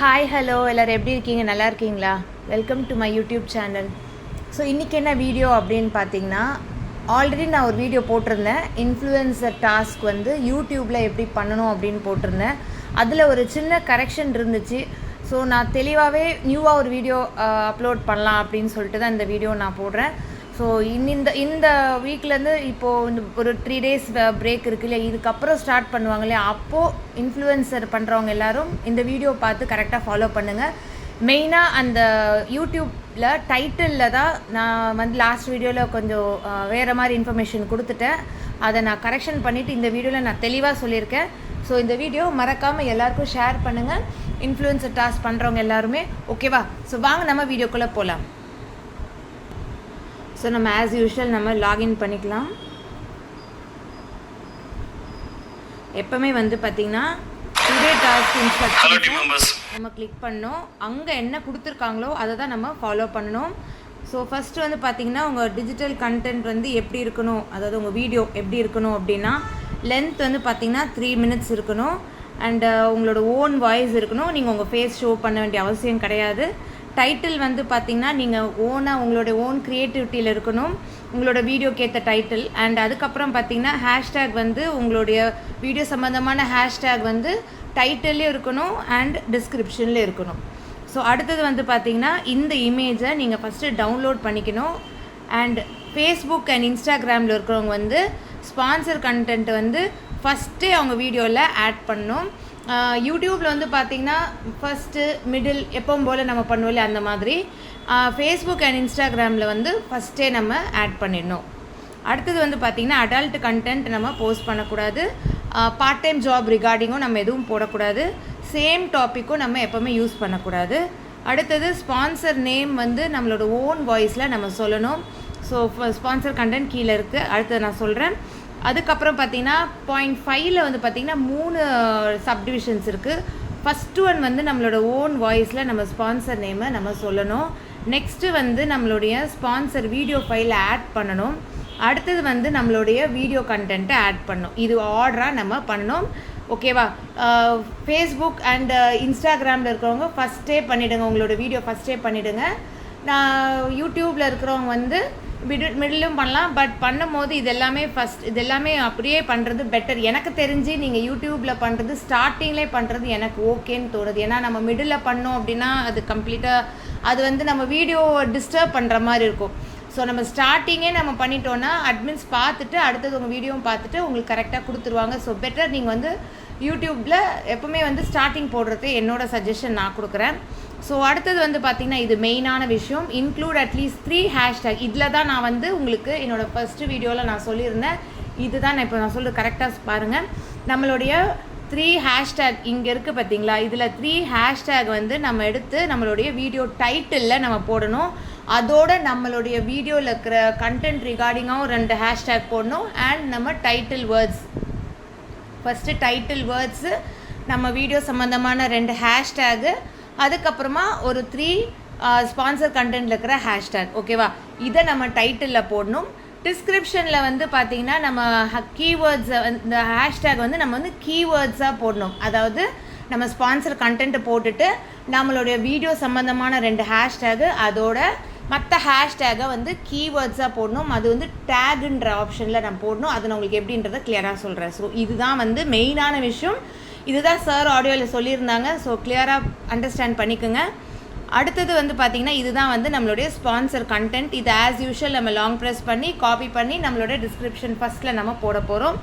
Hi hello எல்லோரும் எப்படி இருக்கீங்க? நல்லா இருக்கீங்களா? Welcome to my YouTube channel so இன்றைக்கி என்ன வீடியோ அப்படின்னு பார்த்தீங்கன்னா ஆல்ரெடி நான் ஒரு வீடியோ போட்டிருந்தேன். இன்ஃப்ளூயன்சர் டாஸ்க் வந்து யூடியூப்பில் எப்படி பண்ணணும் அப்படின்னு போட்டிருந்தேன். அதில் ஒரு சின்ன கரெக்ஷன் இருந்துச்சு. ஸோ நான் தெளிவாகவே நியூவாக ஒரு வீடியோ அப்லோட் பண்ணலாம் அப்படின்னு சொல்லிட்டு தான் இந்த வீடியோ நான் போடுறேன். ஸோ இந்த இந்த வீக்லேருந்து இப்போது இந்த ஒரு த்ரீ டேஸ் பிரேக் இருக்கு இல்லையா? இதுக்கப்புறம் ஸ்டார்ட் பண்ணுவாங்க இல்லையா? அப்போது இன்ஃப்ளூயன்சர் பண்ணுறவங்க எல்லாரும் இந்த வீடியோ பார்த்து கரெக்டாக ஃபாலோ பண்ணுங்கள் மெயினாக அந்த யூடியூப்பில் டைட்டிலில் தான் நான் வந்து லாஸ்ட் வீடியோவில் கொஞ்சம் வேறு மாதிரி இன்ஃபர்மேஷன் கொடுத்துட்டேன். அதை நான் கரெக்ஷன் பண்ணிவிட்டு இந்த வீடியோவில் நான் தெளிவாக சொல்லியிருக்கேன். ஸோ இந்த வீடியோ மறக்காமல் எல்லாருக்கும் ஷேர் பண்ணுங்கள் இன்ஃப்ளூயன்சர் டாஸ்க் பண்ணுறவங்க எல்லாருமே. ஓகேவா ஸோ வாங்க நம்ம வீடியோக்குள்ளே போகலாம் ஸோ நம்ம ஆஸ் யூஷுவல் நம்ம லாகின் பண்ணிக்கலாம். எப்போவுமே வந்து பார்த்திங்கன்னா டுடே டாஸ்க் இன்ஸ்ட்ரக்ஷன் நம்ம கிளிக் பண்ணோம். அங்கே என்ன கொடுத்துருக்காங்களோ அதை தான் நம்ம ஃபாலோ பண்ணணும். ஸோ ஃபஸ்ட்டு வந்து பார்த்திங்கன்னா உங்கள் டிஜிட்டல் கண்டென்ட் வந்து எப்படி இருக்கணும்? அதாவது உங்கள் வீடியோ எப்படி இருக்கணும் அப்படின்னா லென்த் வந்து பார்த்திங்கன்னா த்ரீ மினிட்ஸ் இருக்கணும். அண்டு உங்களோட ஓன் வாய்ஸ் இருக்கணும். நீங்கள் உங்கள் ஃபேஸ் ஷோ பண்ண வேண்டிய அவசியம் கிடையாது. டைட்டில் வந்து பார்த்திங்கன்னா நீங்கள் ஓனாக உங்களோட ஓன் க்ரியேட்டிவிட்டியில் இருக்கணும். உங்களோட வீடியோக்கேற்ற டைட்டில் அண்ட் அதுக்கப்புறம் பார்த்தீங்கன்னா ஹேஷ்டேக் வந்து உங்களுடைய வீடியோ சம்மந்தமான ஹேஷ்டேக் வந்து டைட்டில்லையும் இருக்கணும் அண்ட் டிஸ்கிரிப்ஷன்லேயும் இருக்கணும். ஸோ அடுத்தது வந்து பார்த்திங்கன்னா இந்த இமேஜை நீங்கள் ஃபஸ்ட்டு டவுன்லோட் பண்ணிக்கணும். அண்ட் ஃபேஸ்புக் அண்ட் இன்ஸ்டாகிராமில் இருக்கிறவங்க வந்து ஸ்பான்சர் கண்டென்ட் வந்து ஃபஸ்ட்டே அவங்க வீடியோவில் ஆட் பண்ணணும். யூடியூப்பில் வந்து பார்த்திங்கன்னா ஃபஸ்ட்டு மிடில் எப்பவும் போல் நம்ம பண்ணுவோம்ல அந்த மாதிரி. ஃபேஸ்புக் அண்ட் இன்ஸ்டாகிராமில் வந்து ஃபஸ்ட்டே நம்ம ஆட் பண்ணிடணும். அடுத்தது வந்து பார்த்திங்கன்னா அடல்ட் கண்டென்ட் நம்ம போஸ்ட் பண்ணக்கூடாது. பார்ட் டைம் ஜாப் ரிகார்டிங்கும் நம்ம எதுவும் போடக்கூடாது. சேம் டாப்பிக்கும் நம்ம எப்போவுமே யூஸ் பண்ணக்கூடாது. அடுத்தது ஸ்பான்சர் நேம் வந்து நம்மளோட ஓன் வாய்ஸில் நம்ம சொல்லணும். ஸோ ஸ்பான்சர் கண்டென்ட் கீழே இருக்குது அடுத்தது நான் சொல்கிறேன் அதுக்கப்புறம் பார்த்தீங்கன்னா பாயிண்ட் ஃபைவ்ல வந்து பார்த்தீங்கன்னா மூணு சப்டிவிஷன்ஸ் இருக்குது ஃபஸ்ட்டு ஒன் வந்து நம்மளோட ஓன் வாய்ஸில் நம்ம ஸ்பான்சர் நேமை நம்ம சொல்லணும். நெக்ஸ்ட்டு வந்து நம்மளுடைய ஸ்பான்சர் வீடியோ ஃபைலை ஆட் பண்ணணும். அடுத்தது வந்து நம்மளுடைய வீடியோ கண்டென்ட்டை ஆட் பண்ணணும். இது ஆர்டராக நம்ம பண்ணணும். ஓகேவா ஃபேஸ்புக் அண்டு இன்ஸ்டாகிராமில் இருக்கிறவங்க ஃபஸ்ட்டே பண்ணிவிடுங்க உங்களோட வீடியோ ஃபஸ்ட்டே பண்ணிவிடுங்க நான் யூடியூப்பில் இருக்கிறவங்க வந்து மிடில் மிடிலும் பண்ணலாம் பட் பண்ணும்போது இது எல்லாமே ஃபஸ்ட் இது எல்லாமே அப்படியே பண்ணுறது பெட்டர் எனக்கு தெரிஞ்சு நீங்கள் யூடியூப்பில் பண்ணுறது ஸ்டார்டிங்லேயே பண்ணுறது எனக்கு ஓகேன்னு தோணுது. ஏன்னா நம்ம மிடில் பண்ணோம் அப்படின்னா அது கம்ப்ளீட்டாக அது வந்து நம்ம வீடியோவை டிஸ்டர்ப் பண்ணுற மாதிரி இருக்கும். ஸோ நம்ம ஸ்டார்டிங்கே நம்ம பண்ணிட்டோன்னா அட்மின்ஸ் பார்த்துட்டு அடுத்தது உங்கள் வீடியோவும் பார்த்துட்டு உங்களுக்கு கரெக்டாக கொடுத்துருவாங்க. ஸோ பெட்டர் நீங்கள் வந்து யூடியூப்பில் எப்போவுமே வந்து ஸ்டார்டிங் போடுறது என்னோடய சஜஷன் நான் கொடுக்குறேன். ஸோ அடுத்தது வந்து பார்த்திங்கன்னா இது மெயினான விஷயம். இன்க்ளூட் அட்லீஸ்ட் த்ரீ ஹேஷ்டேக் இதில் தான் நான் வந்து உங்களுக்கு என்னோடய ஃபஸ்ட்டு வீடியோவில் நான் சொல்லியிருந்தேன். இதுதான் நான் இப்போ நான் சொல்கிறது கரெக்டாக பாருங்கள் நம்மளுடைய த்ரீ ஹேஷ்டேக் இங்கே இருக்குது பார்த்தீங்களா இதில் த்ரீ ஹேஷ்டேக் வந்து நம்ம எடுத்து நம்மளுடைய வீடியோ டைட்டிலில் நம்ம போடணும். அதோட நம்மளுடைய வீடியோவில் இருக்கிற கண்டென்ட் ரிகார்டிங்காகவும் ரெண்டு ஹேஷ்டேக் போடணும். அண்ட் நம்ம title words first title words நம்ம வீடியோ சம்மந்தமான ரெண்டு ஹேஷ்டேகு அதுக்கப்புறமா ஒரு த்ரீ ஸ்பான்சர் கண்டென்ட்டில் இருக்கிற ஹேஷ்டேக் ஓகேவா இதை நம்ம டைட்டிலில் போடணும். டிஸ்கிரிப்ஷனில் வந்து பார்த்தீங்கன்னா நம்ம கீவேர்ட்ஸை இந்த ஹேஷ்டேக் வந்து நம்ம வந்து கீவேர்ட்ஸாக போடணும். அதாவது நம்ம ஸ்பான்சர் கண்டென்ட்டை போட்டுட்டு நம்மளுடைய வீடியோ சம்மந்தமான ரெண்டு ஹேஷ்டேகு அதோட மற்ற ஹேஷ்டேகை வந்து கீவேர்ட்ஸாக போடணும். அது வந்து டேகுன்ற ஆப்ஷனில் நம்ம போடணும். அது நான் உங்களுக்கு எப்படின்றத கிளியராக சொல்கிறேன் ஸோ இதுதான் வந்து மெயினான விஷயம். இதுதான் சார் ஆடியோவில் சொல்லியிருந்தாங்க. ஸோ கிளியராக அண்டர்ஸ்டாண்ட் பண்ணிக்கோங்க. அடுத்தது வந்து பார்த்திங்கன்னா இதுதான் வந்து நம்மளுடைய ஸ்பான்சர் கண்டென்ட் இது ஆஸ் யூஷுவல் நம்ம லாங் ப்ரெஸ் பண்ணி காப்பி பண்ணி நம்மளோட டிஸ்கிரிப்ஷன் ஃபஸ்ட்டில் நம்ம போட போகிறோம்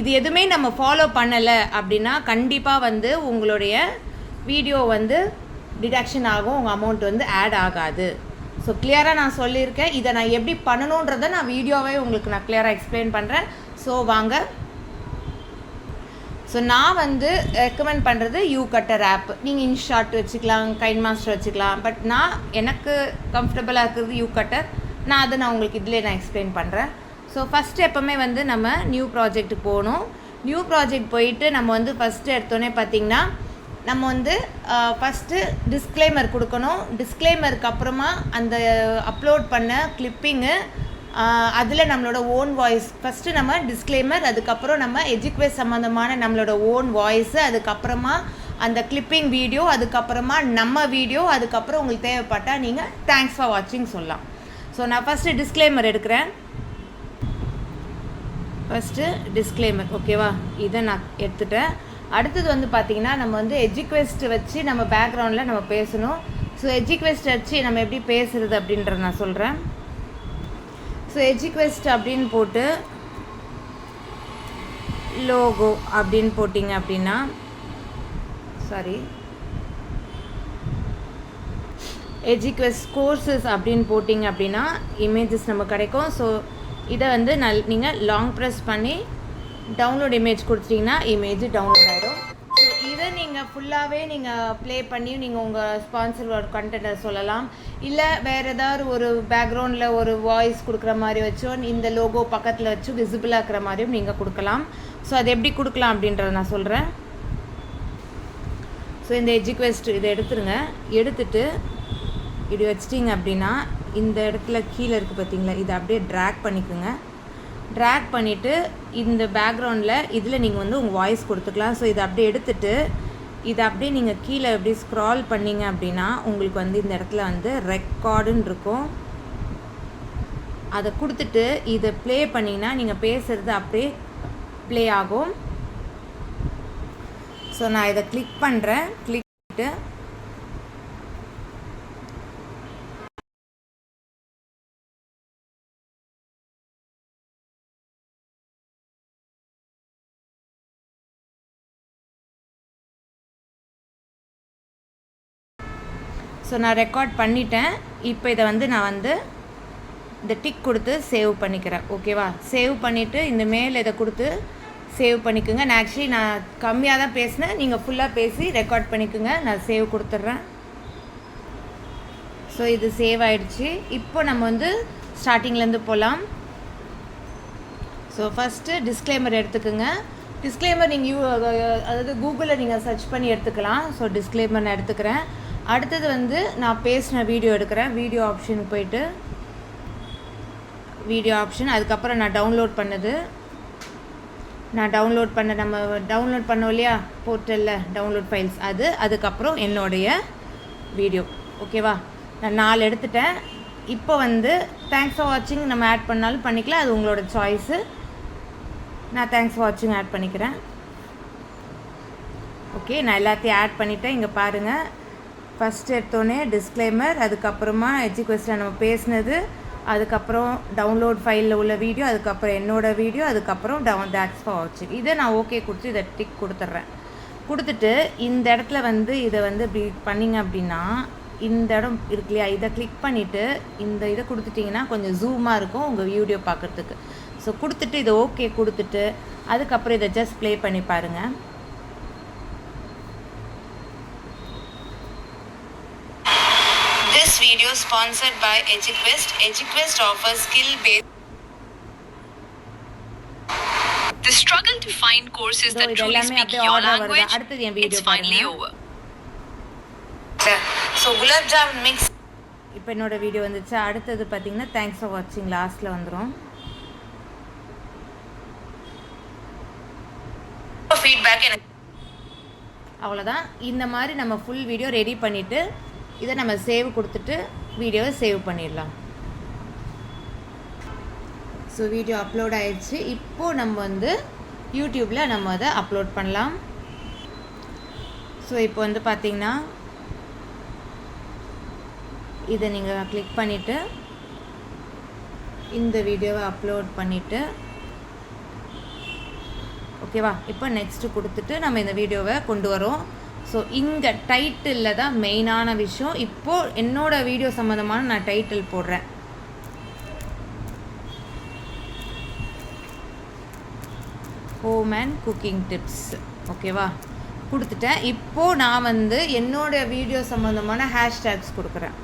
இது எதுவுமே நம்ம ஃபாலோ பண்ணலை அப்படின்னா கண்டிப்பாக வந்து உங்களுடைய வீடியோ வந்து டிடக்ஷன் ஆகும். உங்கள் அமௌண்ட் வந்து ஆட் ஆகாது. ஸோ கிளியராக நான் சொல்லியிருக்கேன். இதை நான் எப்படி பண்ணணுன்றதை நான் வீடியோவே உங்களுக்கு நான் கிளியராக எக்ஸ்பிளைன் பண்ணுறேன் ஸோ வாங்க ஸோ நான் வந்து ரெக்கமெண்ட் பண்ணுறது யூ கட்டர் ஆப் நீங்கள் இன்ஷாட் வச்சுக்கலாம் கைன் மாஸ்டர் வச்சுக்கலாம். பட் நான் எனக்கு கம்ஃபர்டபுளாக இருக்கிறது யூ கட்டர் நான் அதை நான் உங்களுக்கு இதிலே நான் எக்ஸ்பிளைன் பண்ணுறேன் ஸோ ஃபஸ்ட்டு எப்போவுமே வந்து நம்ம நியூ ப்ராஜெக்ட்டுக்கு போகணும். நியூ ப்ராஜெக்ட் போயிட்டு நம்ம வந்து ஃபஸ்ட்டு எடுத்தோடனே பார்த்திங்கன்னா நம்ம வந்து ஃபஸ்ட்டு டிஸ்க்ளைமர் கொடுக்கணும். டிஸ்க்ளைமருக்கு அப்புறமா அந்த அப்லோட் பண்ண கிளிப்பிங்கு அதில் நம்மளோட ஓன் வாய்ஸ் ஃபஸ்ட்டு நம்ம டிஸ்க்ளைமர் அதுக்கப்புறம் நம்ம எஜுக்வேஸ் சம்மந்தமான நம்மளோட ஓன் வாய்ஸு அதுக்கப்புறமா அந்த கிளிப்பிங் வீடியோ அதுக்கப்புறமா நம்ம வீடியோ அதுக்கப்புறம் உங்களுக்கு தேவைப்பட்டால் நீங்கள் தேங்க்ஸ் ஃபார் வாட்சிங் சொல்லலாம். ஸோ நான் ஃபஸ்ட்டு டிஸ்க்ளைமர் எடுக்கிறேன். ஃபஸ்ட்டு டிஸ்க்ளைமர் ஓகேவா இதை நான் எடுத்துட்டேன். அடுத்தது வந்து பார்த்திங்கன்னா நம்ம வந்து எஜுக்வெஸ்ட் வச்சு நம்ம பேக்ரவுண்டில் நம்ம பேசணும். ஸோ எஜுக்வெஸ்ட் வச்சு நம்ம எப்படி பேசுகிறது அப்படின்றத நான் சொல்கிறேன் ஸோ எஜிக்வெஸ்ட் அப்படின்னு போட்டு லோகோ அப்படின்னு போட்டிங்க அப்படின்னா சாரி எஜுக்வெஸ்ட் கோர்சஸ் அப்படின்னு போட்டிங்க அப்படின்னா இமேஜஸ் நம்ம கிடைக்கும். ஸோ இதை வந்து நல் நீங்கள் லாங் ப்ரெஸ் பண்ணி டவுன்லோட் இமேஜ் கொடுத்துட்டிங்கன்னா இமேஜ் டவுன்லோட் ஆகிடும் இதை நீங்கள் ஃபுல்லாகவே நீங்கள் ப்ளே பண்ணி நீங்கள் உங்கள் ஸ்பான்சர் ஒரு கண்டென்ட்டை சொல்லலாம். இல்லை வேறு ஏதாவது ஒரு பேக்ரவுண்டில் ஒரு வாய்ஸ் கொடுக்குற மாதிரி வச்சோ இந்த லோகோ பக்கத்தில் வச்சு விசிபிளாக இருக்கிற மாதிரியும் நீங்கள் கொடுக்கலாம். ஸோ அது எப்படி கொடுக்கலாம் அப்படின்றத நான் சொல்கிறேன் ஸோ இந்த எஜுக்வெஸ்ட் இதை எடுத்துருங்க. எடுத்துட்டு இப்படி வச்சிட்டிங்க அப்படின்னா இந்த இடத்துல கீழே இருக்குது பார்த்தீங்களா இதை அப்படியே ட்ராக் பண்ணிக்கோங்க. ட்ராக் பண்ணிவிட்டு இந்த பேக்ரவுண்டில் இதில் நீங்கள் வந்து உங்கள் வாய்ஸ் கொடுத்துக்கலாம். ஸோ இதை அப்படியே எடுத்துட்டு இதை அப்படியே நீங்கள் கீழே எப்படி ஸ்க்ரால் பண்ணிங்க அப்படின்னா உங்களுக்கு வந்து இந்த இடத்துல வந்து ரெக்கார்டுன்னு இருக்கும். அதை கொடுத்துட்டு இதை ப்ளே பண்ணிங்கன்னா நீங்கள் பேசுகிறது அப்படியே ப்ளே ஆகும். ஸோ நான் இதை கிளிக் பண்ணுறேன் கிளிக் பண்ணிட்டு ஸோ நான் ரெக்கார்ட் பண்ணிட்டேன். இப்போ இதை வந்து நான் வந்து இந்த டிக் கொடுத்து சேவ் பண்ணிக்கிறேன். ஓகேவா சேவ் பண்ணிவிட்டு இந்த மேல் இதை கொடுத்து சேவ் பண்ணிக்கோங்க. நான் ஆக்சுவலி நான் கம்மியாக தான் பேசினேன். நீங்கள் ஃபுல்லாக பேசி ரெக்கார்ட் பண்ணிக்கோங்க. நான் சேவ் கொடுத்துட்றேன். ஸோ இது சேவ் ஆகிடுச்சு இப்போ நம்ம வந்து ஸ்டார்டிங்லேருந்து போகலாம் ஸோ ஃபஸ்ட்டு டிஸ்க்ளைமர் எடுத்துக்கோங்க. டிஸ்க்ளைமர் நீங்கள் யூ அதாவது கூகுளில் நீங்கள் சர்ச் பண்ணி எடுத்துக்கலாம். ஸோ டிஸ்க்ளைமர் நான் எடுத்துக்கிறேன். அடுத்தது வந்து நான் பேசின வீடியோ எடுக்கிறேன். வீடியோ ஆப்ஷனுக்கு போயிட்டு. வீடியோ ஆப்ஷன் அதுக்கப்புறம் நான் டவுன்லோட் பண்ணது. நான் டவுன்லோட் பண்ண நம்ம டவுன்லோட் பண்ணோம் இல்லையா? போர்ட்டலில் டவுன்லோட் ஃபைல்ஸ் அது அதுக்கப்புறம் என்னுடைய வீடியோ. ஓகேவா நான் நாலு எடுத்துட்டேன். இப்போ வந்து தேங்க்ஸ் ஃபார் வாட்சிங் நம்ம ஆட் பண்ணாலும் பண்ணிக்கலாம். அது உங்களோட சாய்ஸு நான் தேங்க்ஸ் ஃபார் வாட்சிங் ஆட் பண்ணிக்கிறேன். ஓகே நான் எல்லாத்தையும் ஆட் பண்ணிவிட்டேன் இங்கே பாருங்கள் ஃபஸ்ட் எடுத்தோடனே டிஸ்க்ளைமர் அதுக்கப்புறமா எஜுகேஷன் நம்ம பேசினது அதுக்கப்புறம் டவுன்லோட் ஃபைலில் உள்ள வீடியோ அதுக்கப்புறம் என்னோடய வீடியோ அதுக்கப்புறம் டவுன் தேட்ஸ் ஃபார் வாட்சிங் இதை நான் ஓகே கொடுத்து இதை டிக் கொடுத்துட்றேன். கொடுத்துட்டு இந்த இடத்துல வந்து இதை வந்து இப்படி பண்ணிங்க அப்படின்னா இந்த இடம் இருக்கு இல்லையா? இதை கிளிக் பண்ணிவிட்டு இந்த இதை கொடுத்துட்டிங்கன்னா கொஞ்சம் ஜூமாக இருக்கும் உங்கள் வீடியோ பார்க்குறதுக்கு. ஸோ கொடுத்துட்டு இதை ஓகே கொடுத்துட்டு அதுக்கப்புறம் இதை ஜஸ்ட் ப்ளே பண்ணி பாருங்கள் sponsored by EduQuest. EduQuest offers skill-based The struggle to find courses that truly எல்லாமே speak your language, அடுத்தது என் video it's finally over. So gulab jamun mix இப்போ என்னோட வீடியோ வந்துச்சு. அடுத்தது பார்த்தீங்கன்னா தேங்க்ஸ் ஃபார் வாட்சிங் லாஸ்ட்டில் வந்துடும் ஃபீட்பேக் எனக்கு அவ்வளோதான். இந்த மாதிரி நம்ம ஃபுல் வீடியோ ரெடி பண்ணிவிட்டு இதை நம்ம சேவ் கொடுத்துட்டு வீடியோவை சேவ் பண்ணிடலாம். ஸோ வீடியோ அப்லோட் ஆயிடுச்சு. இப்போது நம்ம வந்து யூடியூப்பில் நம்ம அதை அப்லோட் பண்ணலாம். ஸோ இப்போ வந்து பார்த்தீங்கன்னா இதை நீங்கள் கிளிக் பண்ணிவிட்டு இந்த வீடியோவை அப்லோட் பண்ணிவிட்டு ஓகேவா இப்போ நெக்ஸ்ட்டு கொடுத்துட்டு நம்ம இந்த வீடியோவை கொண்டு வரோம். ஸோ இங்கே டைட்டிலில் தான் மெயினான விஷயம். இப்போது என்னோடய வீடியோ சம்மந்தமான நான் டைட்டில் போடுறேன். ஹோம் அண்ட் குக்கிங் டிப்ஸ் ஓகேவா கொடுத்துட்டேன். இப்போது நான் வந்து என்னோட வீடியோ சம்மந்தமான ஹேஷ்டேக்ஸ் கொடுக்குறேன்.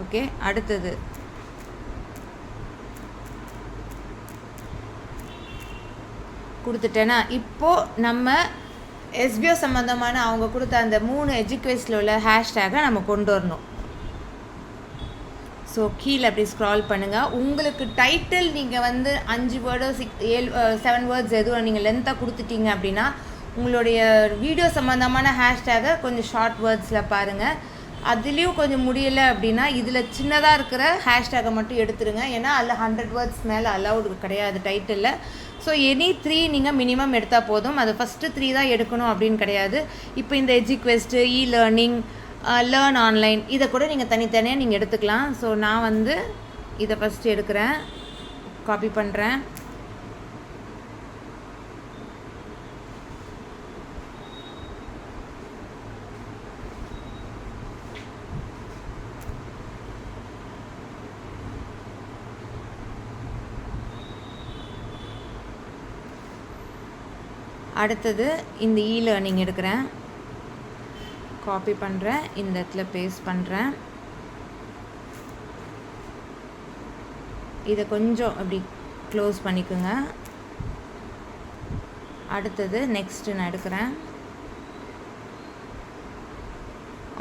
ஓகே அடுத்தது. கொடுத்துட்டேன்னா இப்போது நம்ம எஸ்பிஓ சம்மந்தமான அவங்க கொடுத்த அந்த மூணு எஜுகேஷனில் உள்ள ஹேஷ்டேகை நம்ம கொண்டு வரணும். ஸோ கீழே அப்படி ஸ்க்ரால் பண்ணுங்கள் உங்களுக்கு டைட்டில் நீங்கள் வந்து அஞ்சு வேர்டோ சிக்ஸ் ஏழு செவன் வேர்ட்ஸ் எதுவும் நீங்கள் லென்த்தாக கொடுத்துட்டீங்க அப்படின்னா உங்களுடைய வீடியோ சம்மந்தமான ஹேஷ்டேகை கொஞ்சம் ஷார்ட் வேர்ட்ஸில் பாருங்கள் அதுலேயும் கொஞ்சம் முடியலை அப்படின்னா இதில் சின்னதாக இருக்கிற ஹேஷ்டேகை மட்டும் எடுத்துருங்க. ஏன்னா அதில் ஹண்ட்ரட் வேர்ட்ஸ் மேலே அலௌடு கிடையாது டைட்டிலில் ஸோ எனி த்ரீ நீங்கள் மினிமம் எடுத்தால் போதும். அது ஃபஸ்ட்டு த்ரீ தான் எடுக்கணும் அப்படின்னு கிடையாது. இப்போ இந்த EduQuest e learning learn online இதை கூட நீங்கள் தனித்தனியாக நீங்கள் எடுத்துக்கலாம். ஸோ நான் வந்து இதை ஃபஸ்ட்டு எடுக்கிறேன். காப்பி பண்ணுறேன் அடுத்தது இந்த இ லேர்னிங் எடுக்கிறேன். காப்பி பண்ணுறேன் இந்த இடத்துல பேஸ்ட் பண்ணுறேன் இதை கொஞ்சம் அப்படி க்ளோஸ் பண்ணிக்கோங்க. அடுத்தது நெக்ஸ்ட்டு நான் எடுக்கிறேன்.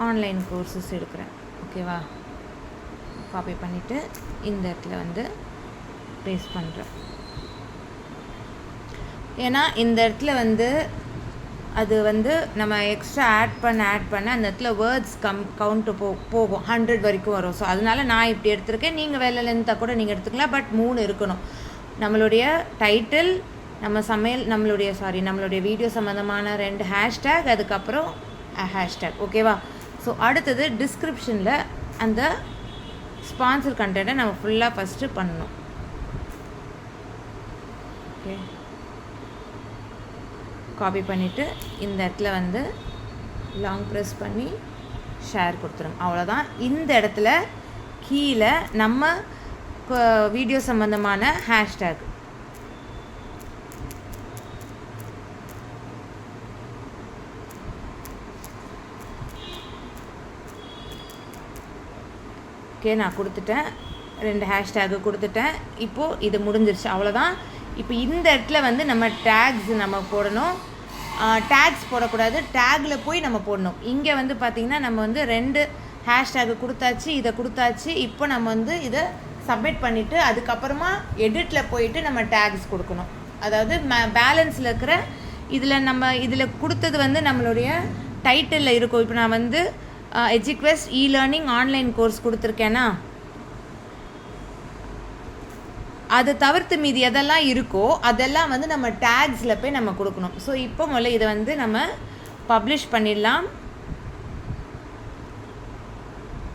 ஆன்லைன் கோர்சஸ் எடுக்கிறேன். ஓகேவா காப்பி பண்ணிவிட்டு இந்த இடத்துல வந்து பேஸ்ட் பண்ணுறேன் ஏன்னா இந்த இடத்துல வந்து அது வந்து நம்ம எக்ஸ்ட்ரா ஆட் பண்ண ஆட் பண்ண அந்த இடத்துல வேர்ட்ஸ் கம் கவுண்ட்டு போ போகும். ஹண்ட்ரட் வரைக்கும் வரும். ஸோ அதனால நான் இப்படி எடுத்திருக்கேன். நீங்கள் வேலை லென்த்தாக கூட நீங்கள் எடுத்துக்கலாம். பட் மூணு இருக்கணும். நம்மளுடைய டைட்டில் நம்ம சமையல் நம்மளுடைய சாரி நம்மளுடைய வீடியோ சம்மந்தமான ரெண்டு ஹேஷ்டேக் அதுக்கப்புறம் ஹேஷ்டேக் ஓகேவா ஸோ அடுத்தது டிஸ்கிரிப்ஷனில் அந்த ஸ்பான்சர் கண்டென்ட்டை நம்ம ஃபுல்லாக ஃபஸ்ட்டு பண்ணணும். ஓகே காப்பி பண்ணிவிட்டு இந்த இடத்துல வந்து லாங் ப்ரெஸ் பண்ணி ஷேர் கொடுத்துருங்க அவ்வளோதான் இந்த இடத்துல கீழே நம்ம வீடியோ சம்மந்தமான ஹேஷ்டேக் ஓகே நான் கொடுத்துட்டேன். ரெண்டு ஹேஷ்டேக்கு கொடுத்துட்டேன். இப்போது இது முடிஞ்சிருச்சு. அவ்வளோதான் இப்போ இந்த இடத்துல வந்து நம்ம டேக்ஸ் நம்ம போடணும். டேக்ஸ் போடக்கூடாது. டேக்கில் போய் நம்ம போடணும். இங்கே வந்து பார்த்திங்கன்னா நம்ம வந்து ரெண்டு ஹேஷ்டேக்கு கொடுத்தாச்சு இதை கொடுத்தாச்சு. இப்போ நம்ம வந்து இதை சப்மிட் பண்ணிவிட்டு அதுக்கப்புறமா எடிட்டில் போயிட்டு நம்ம டேக்ஸ் கொடுக்கணும். அதாவது பேலன்ஸில் இருக்கிற இதில் நம்ம இதில் கொடுத்தது வந்து நம்மளுடைய டைட்டிலில் இருக்கும். இப்போ நான் வந்து EduQuest e learning online course கொடுத்துருக்கேன்னா அதை தவிர்த்து மீதி எதெல்லாம் இருக்கோ அதெல்லாம் வந்து நம்ம டேக்ஸில் போய் நம்ம கொடுக்கணும். ஸோ இப்போ முதல்ல இதை வந்து நம்ம பப்ளிஷ் பண்ணிடலாம்.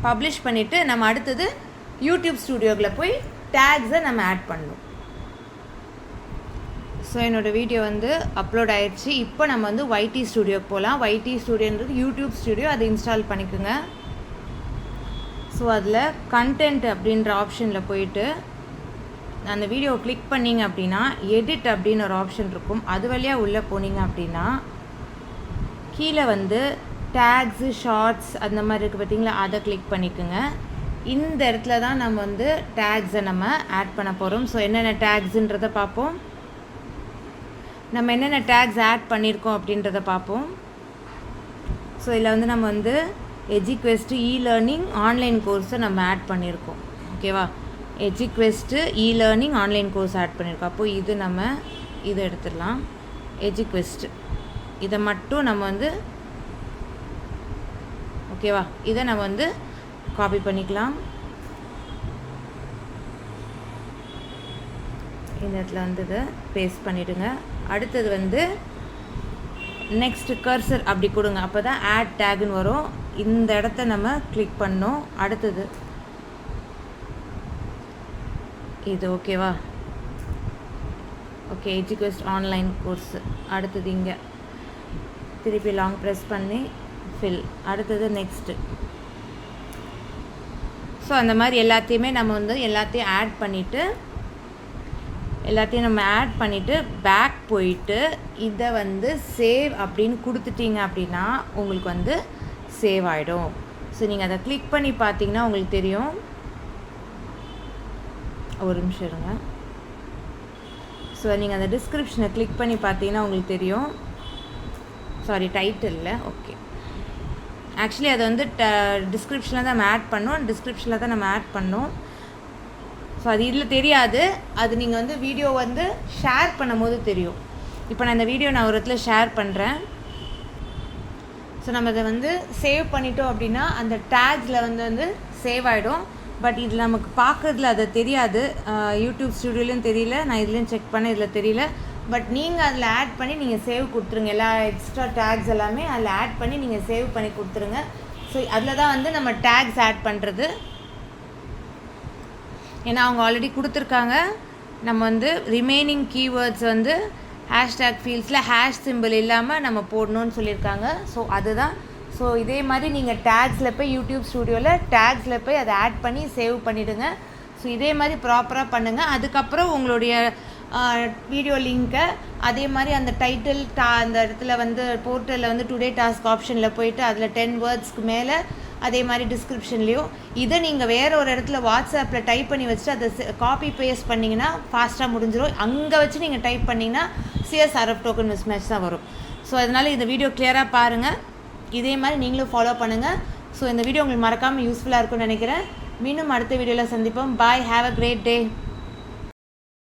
பப்ளிஷ் பண்ணிவிட்டு நம்ம அடுத்தது யூடியூப் ஸ்டூடியோவில் போய் டேக்ஸை நம்ம ஆட் பண்ணணும். ஸோ என்னோடய வீடியோ வந்து அப்லோட் ஆயிடுச்சு இப்போ நம்ம வந்து ஒய்டி ஸ்டூடியோக்கு போகலாம் ஒய்டி ஸ்டூடியோன்றது யூடியூப் ஸ்டூடியோ அதை இன்ஸ்டால் பண்ணிக்கோங்க. ஸோ அதில் கண்டென்ட் அப்படின்ற ஆப்ஷனில் போயிட்டு அந்த வீடியோவை கிளிக் பண்ணிங்க அப்படின்னா எடிட் அப்படின்னு ஒரு ஆப்ஷன் இருக்கும். அது வழியாக உள்ளே போனீங்க அப்படின்னா கீழே வந்து டேக்ஸு ஷார்ட்ஸ் அந்த மாதிரி இருக்குது பார்த்தீங்களா? அதை கிளிக் பண்ணிக்கோங்க. இந்த இடத்துல தான் நம்ம வந்து டேக்ஸை நம்ம ஆட் பண்ண போகிறோம் ஸோ என்னென்ன டேக்ஸுன்றதை பார்ப்போம். நம்ம என்னென்ன டேக்ஸ் ஆட் பண்ணியிருக்கோம் அப்படின்றத பார்ப்போம். ஸோ இதில் வந்து நம்ம வந்து எஜிக்வெஸ்ட்டு இ லேர்னிங் ஆன்லைன் கோர்ஸை நம்ம ஆட் பண்ணியிருக்கோம் ஓகேவா EduQuest e learning online course add பண்ணியிருக்கோம் அப்போது இது நம்ம இதை எடுத்துடலாம். எஜுக்வெஸ்ட்டு இதை மட்டும் நம்ம வந்து ஓகேவா இதை நம்ம வந்து காப்பி பண்ணிக்கலாம். இந்த இடத்துல வந்து இதை பேஸ்ட் பண்ணிவிடுங்க அடுத்தது வந்து நெக்ஸ்ட் கர்சர் அப்படி கொடுங்க. அப்போ தான் ஆட் டேகுன்னு வரும். இந்த இடத்த நம்ம கிளிக் பண்ணோம். அடுத்தது இது ஓகேவா ஓகே எஜுகேஸ்ட் ஆன்லைன் கோர்ஸ் அடுத்தது இங்கே. திருப்பி லாங் ப்ரெஸ் பண்ணி ஃபில் அடுத்தது நெக்ஸ்ட்டு ஸோ அந்த மாதிரி எல்லாத்தையுமே நம்ம வந்து எல்லாத்தையும் ஆட் பண்ணிவிட்டு எல்லாத்தையும் நம்ம ஆட் பண்ணிவிட்டு பேக் போயிட்டு இதை வந்து சேவ் அப்படின்னு கொடுத்துட்டீங்க அப்படின்னா உங்களுக்கு வந்து சேவ் ஆகிடும் ஸோ நீங்கள் அதை கிளிக் பண்ணி பார்த்தீங்கன்னா உங்களுக்கு தெரியும். ஒரு நிமிஷம் இருங்க. ஸோ நீங்கள் அந்த டிஸ்கிரிப்ஷனை கிளிக் பண்ணி பார்த்தீங்கன்னா உங்களுக்கு தெரியும். சாரி டைட்டிலில் ஓகே ஆக்சுவலி அதை வந்து ட டிஸ்கிரிப்ஷனில் தான் நம்ம ஆட் பண்ணோம். டிஸ்கிரிப்ஷனில் தான் நம்ம ஆட் பண்ணோம். ஸோ அது இதில் தெரியாது. அது நீங்கள் வந்து வீடியோ வந்து ஷேர் பண்ணும்போது தெரியும். இப்போ நான் இந்த வீடியோ நான் ஒரு இடத்துல ஷேர் பண்ணுறேன் ஸோ நம்ம அதை வந்து சேவ் பண்ணிட்டோம் அப்படின்னா அந்த டேக்ஸில் வந்து வந்து சேவ் ஆகிடும் பட் இதில் நமக்கு பார்க்குறதுல அது தெரியாது. யூடியூப் ஸ்டுடியோலையும் தெரியல. நான் இதுலேயும் செக் பண்ண இதில் தெரியல. பட் நீங்கள் அதில் ஆட் பண்ணி நீங்கள் சேவ் கொடுத்துருங்க. எல்லா எக்ஸ்ட்ரா டேக்ஸ் எல்லாமே அதில் ஆட் பண்ணி நீங்கள் சேவ் பண்ணி கொடுத்துருங்க. ஸோ அதில் தான் வந்து நம்ம டேக்ஸ் ஆட் பண்ணுறது ஏன்னா அவங்க ஆல்ரெடி கொடுத்துருக்காங்க. நம்ம வந்து ரிமைனிங் கீவேர்ட்ஸ் வந்து ஹேஷ்டேக் ஃபீல்ட்ஸில் ஹேஷ் சிம்பிள் இல்லாமல் நம்ம போடணும்னு சொல்லியிருக்காங்க. ஸோ அதுதான் ஸோ இதே மாதிரி நீங்கள் டேக்ஸில் போய் யூடியூப் ஸ்டூடியோவில் டேக்ஸில் போய் அதை ஆட் பண்ணி சேவ் பண்ணிவிடுங்க ஸோ இதே மாதிரி ப்ராப்பராக பண்ணுங்கள் அதுக்கப்புறம் உங்களுடைய வீடியோ லிங்க்கை அதே மாதிரி அந்த டைட்டில் டா அந்த இடத்துல வந்து போர்ட்டலில் வந்து டுடே டாஸ்க் ஆப்ஷனில் போயிட்டு அதில் டென் வேர்ட்ஸ்க்கு மேலே அதே மாதிரி டிஸ்கிரிப்ஷன்லேயும் இதை நீங்கள் வேறு ஒரு இடத்துல வாட்ஸ்அப்பில் டைப் பண்ணி வச்சுட்டு அதை காப்பி பேஸ்ட் பண்ணிங்கன்னா ஃபாஸ்ட்டாக முடிஞ்சிடும் அங்கே வச்சு நீங்கள் டைப் பண்ணிங்கன்னா சிஎஸ்ஆர்எஃப் டோக்கன் மிஸ் மேட்ச் தான் வரும். ஸோ அதனால் இந்த வீடியோ கிளியராக பாருங்கள் இதே மாதிரி நீங்களும் ஃபாலோ பண்ணுங்கள் ஸோ இந்த வீடியோ உங்களுக்கு மறக்காமல் யூஸ்ஃபுல்லாக இருக்கும்னு நினைக்கிறேன். மீண்டும் அடுத்த வீடியோவில் சந்திப்போம். பாய் ஹாவ் அ கிரேட் டே